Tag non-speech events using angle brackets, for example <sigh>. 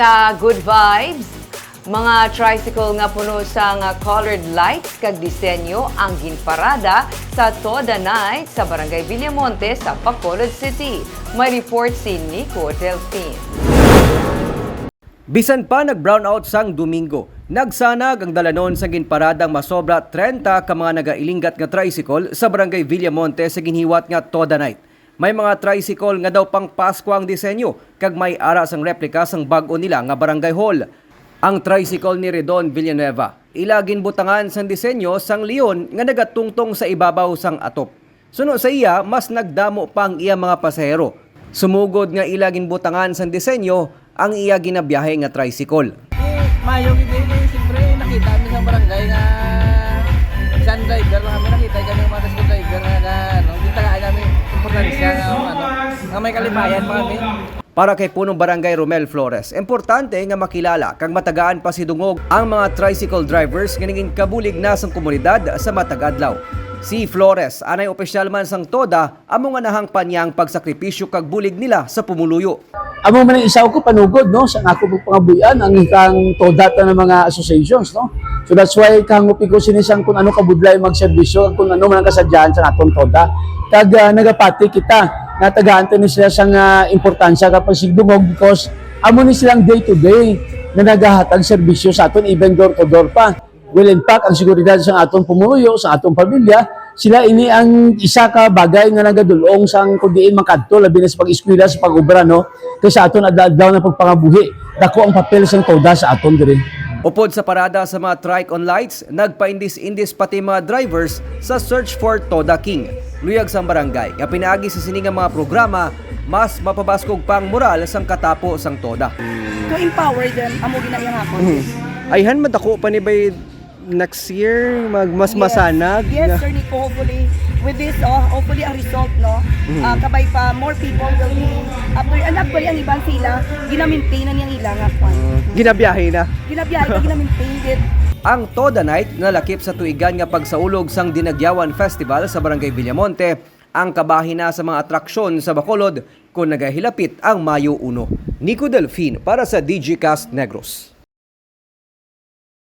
sa Good Vibes. Mga tricycle nga puno sa nga colored lights kag disenyo ang ginparada sa Toda Night sa Barangay Villamonte sa Bacolod City. May report si Nico Delfin. Bisan pa nag-brownout sang Domingo, nagsanag ang dalanon sa ginparadang masobra 30 ka mga nagailinggat nga tricycle sa barangay Villamonte sa ginhiwat nga Toda Night. May mga tricycle nga daw pang Pasko ang disenyo kag may ara sang replika sang bag-o nila nga barangay hall. Ang tricycle ni Redon Villanueva, ilagin butangan sang disenyo sang leon nga nagatungtong sa ibabaw sang atop. Suno sa iya, mas nagdamo pa ang iya mga pasahero. Sumugod nga ilagin butangan sang disenyo ang iya ginabiyahe nga tricycle. Mayong eh, siyempre nakita kami sa barangay nga isang driver kami nakita kami mga may kalipayan pa kami. Para kay punong barangay Romel Flores, importante nga makilala kag matagaan pa si dungog ang mga tricycle drivers nga naging kabulig na sang komunidad sa matag adlaw. Si Flores, anay opisyal man sang Toda, amo nga nahang panyang pagsakripisyo kag bulig nila sa pumuluyo. Amo man ang isaw ko panugod no sa ako pong pangabuyan ang ikang todata ng mga associations no. So that's why kangupi ko sinisang kung ano kabudlay magserbisyo kung ano man ang kasadyaan sa atong toda. Kag ah, nagapati kita na tagaan ni sila sa nga importansya kapag sigdungog because amo ni silang day to day na nagahatag serbisyo sa aton even door to door pa. Will impact ang seguridad sa atong pumuyo, sa atong pamilya, sila ini ang isa ka bagay nga nagadulong sang kudiin makadto labi na sa pag-eskwela sa pag-ubra no kay sa aton adlaw na pagpangabuhi dako ang papel sang toda sa aton diri Upod sa parada sa mga trike on lights, nagpaindis-indis pati mga drivers sa search for Toda King. Luyag sa barangay, nga pinaagi sa siningang mga programa, mas mapabaskog pang moral sang katapo sang Toda. to empower them amo ginayang hapon. Ayhan madako pa ni bay next year mag mas masanag Yes, sir Nico, hopefully with this oh, hopefully ang result no. ah, kabay pa more people will be after and actually ang iban sila gina-maintain na niyang ilang kwan. ginabiyahe na. Ginabiyahe pa <laughs> gina-maintain it. Ang Toda Night nalakip sa tuigan nga pagsaulog sang Dinagyawan Festival sa Barangay Villamonte ang kabahin na sa mga atraksyon sa Bacolod kung nagahilapit ang Mayo 1. Nico Delfin para sa DG Cast Negros.